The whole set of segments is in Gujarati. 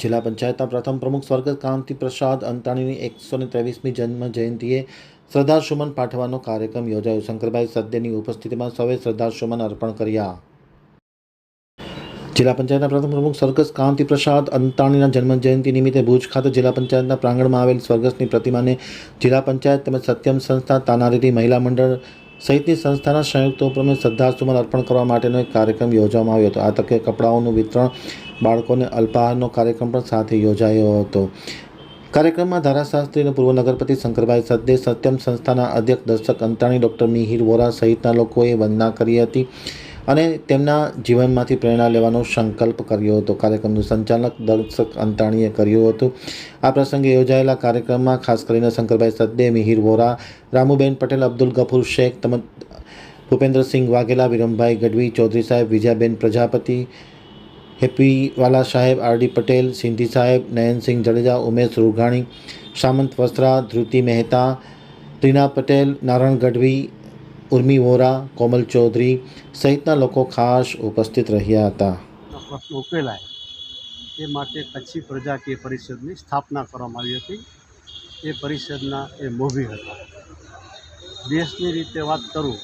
જિલ્લા પંચાયતના પ્રથમ પ્રમુખ સ્વર્ગત કાંતિ પ્રસાદ અંતાણીની એકસો ને ત્રેવીસમી જન્મ જયંતિએ શ્રદ્ધાસુમન પાઠવવાનો કાર્યક્રમ યોજાયો. શંકરભાઈ સદ્યની ઉપસ્થિતિમાં સૌએ શ્રદ્ધાસુમન અર્પણ કર્યા. જિલ્લા પંચાયતના પ્રથમ પ્રમુખ સ્વર્ગસ્થ કાંતિ પ્રસાદ અંતાણીના જન્મ જયંતિ નિમિત્તે ભુજ ખાતે જિલ્લા પંચાયતના પ્રાંગણમાં આવેલ સ્વર્ગસ્થની પ્રતિમાને જિલ્લા પંચાયત તેમજ સત્યમ સંસ્થા તાનારીરી મહિલા મંડળ સહિતની સંસ્થાના સંયુક્ત ઉપક્રમે શ્રદ્ધાસુમન અર્પણ કરવા માટેનો એક કાર્યક્રમ યોજવામાં આવ્યો હતો. આ તકે કપડાઓનું વિતરણ બાળકોને અલ્પાહારનો કાર્યક્રમ પણ સાથે યોજાયો હતો. કાર્યક્રમમાં ધારાશાસ્ત્રી અને પૂર્વ નગરપતિ શંકરભાઈ સદ્દે સત્યમ સંસ્થાના અધ્યક્ષ દર્શક અંતાણી, ડૉક્ટર મિહિર વોરા સહિતના લોકોએ વંદના કરી હતી અને તેમના જીવનમાંથી પ્રેરણા લેવાનો સંકલ્પ કર્યો હતો. કાર્યક્રમનું સંચાલક દર્શક અંતાણીએ કર્યું હતું. આ પ્રસંગે યોજાયેલા કાર્યક્રમમાં ખાસ કરીને શંકરભાઈ સદ્દે મિહિર વોરા, રામુબેન પટેલ, અબ્દુલ ગફુર શેખ તેમજ ભૂપેન્દ્રસિંહ વાઘેલા, વિરમભાઈ ગઢવી, ચૌધરી સાહેબ, વિજયાબેન પ્રજાપતિ હેપીવાલા સાહેબ, આરડી પટેલ, સિંધી સાહેબ, નયનસિંહ જડેજા, ઉમેશ રૂઘાણી, સામંત વસ્ત્રા, ધ્રુતિ મહેતા, રીના પટેલ, નારાયણ ગઢવી, ઉર્મી વોરા, કોમલ ચૌધરી સહિતના લોકો ખાસ ઉપસ્થિત રહ્યા હતા. પ્રશ્ન ઉકેલાય. એ માટે કચ્છી પ્રજાકીય પરિષદની સ્થાપના કરવામાં આવી હતી. એ પરિષદના એ મોભી હતા. દેશની રીતે વાત કરું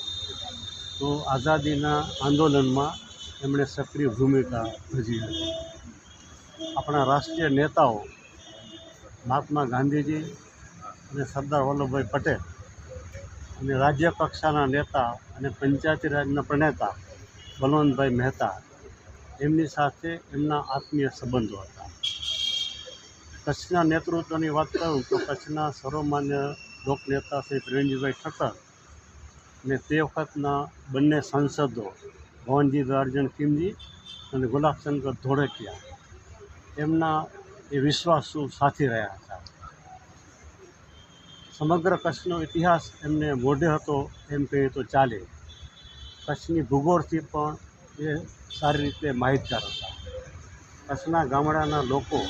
તો આઝાદીના આંદોલનમાં એમણે સક્રિય ભૂમિકા ભજવી હતી. આપણા રાષ્ટ્રીય નેતાઓ મહાત્મા ગાંધીજી અને સરદાર વલ્લભભાઈ પટેલ અને રાજ્ય કક્ષાના નેતા અને પંચાયતી રાજના પ્રણેતા બલવંતભાઈ મહેતા એમની સાથે એમના આત્મીય સંબંધો હતા. કચ્છના નેતૃત્વની વાત કરું તો કચ્છના સર્વમાન્ય લોકનેતા શ્રી પ્રવીણજીભાઈ ઠક્કર અને તે વખતના બંને સાંસદો ભવનજી દાર્જન કિમજી અને ગુલાબચંદ્ર ધોળકિયા. એમના એ વિશ્વાસુ સાથી રહ્યા હતા. સમગ્ર કચ્છનો ઇતિહાસ એમને મોઢે હતો એમ કહીએ તો ચાલે. કચ્છની ભૂગોળથી પણ એ સારી રીતે માહિતગાર હતા. કચ્છના ગામડાના લોકો,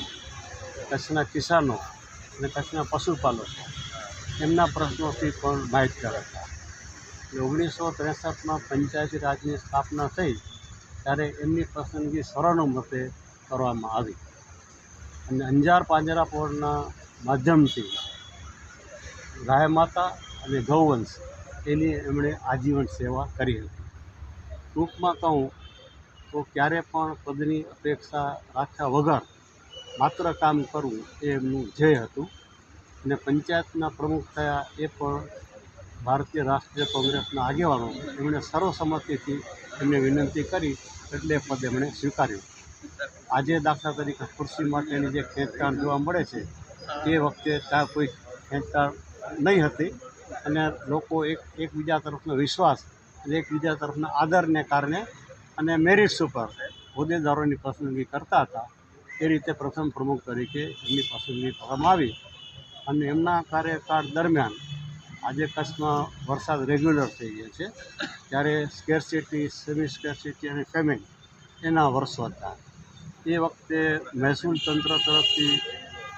કચ્છના કિસાનો અને કચ્છના પશુપાલકો એમના પ્રશ્નોથી પણ માહિતગાર હતા. ઓગણીસો ત્રેસઠમાં પંચાયતી રાજની સ્થાપના થઈ ત્યારે એમની પસંદગી સર્વાનુમતે કરવામાં આવી. અને અંજાર પાંજરાપોળના માધ્યમથી ગાય માતા અને ગૌવંશ એની એમણે આજીવન સેવા કરી હતી. ટૂંકમાં કહું તો ક્યારે પણ પદની અપેક્ષા રાખ્યા વગર માત્ર કામ કરવું એ એમનું ધ્યેય હતું અને પંચાયતના પ્રમુખ થયા એ પણ ભારતીય રાષ્ટ્રીય કોંગ્રેસના આગેવાનો એમણે સર્વસંમતિથી એમને વિનંતી કરી એટલે પદ એમણે સ્વીકાર્યું. આજે દાખલા તરીકે ખુરશી માટેની જે ખેંચતાણ જોવા મળે છે, તે વખતે ત્યાં કોઈ ખેંચતાણ નહીં હતી અને લોકો એક, એકબીજા તરફનો વિશ્વાસ અને એકબીજા તરફના આદરને કારણે અને મેરિટ્સ ઉપર હોદ્દેદારોની પસંદગી કરતા હતા, એ રીતે પ્રથમ પ્રમુખ તરીકે એમની પસંદગી કરવામાં આવી અને એમના કાર્યકાળ દરમિયાન આજે કચ્છમાં વરસાદ રેગ્યુલર થઈ ગયો છે. ત્યારે સ્કેરસિટી સેમી સ્કેરસિટી અને ફેમિન એના વર્ષો હતા એ વખતે મહેસૂલ તંત્ર તરફથી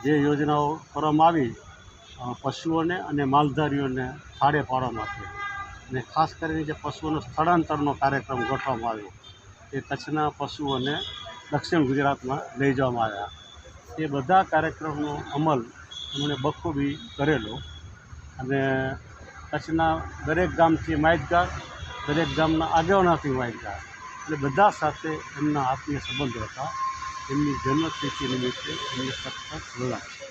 જે યોજનાઓ કરવામાં આવી પશુઓને અને માલધારીઓને ફાળે પાડવા માટે અને ખાસ કરીને જે પશુઓનો સ્થળાંતરનો કાર્યક્રમ ગોઠવવામાં આવ્યો, એ કચ્છના પશુઓને દક્ષિણ ગુજરાતમાં લઈ જવામાં આવ્યા. એ બધા કાર્યક્રમનો અમલ એમણે બખૂબી કરેલો. અને કચ્છના દરેક ગામથી માહિતગાર, દરેક ગામના આગેવાનાથી માહિતગાર. એટલે બધા સાથે એમના આત્મીય સંબંધો હતા. એમની જન્મતિથિ નિમિત્તે એમને સખત જોયા છે.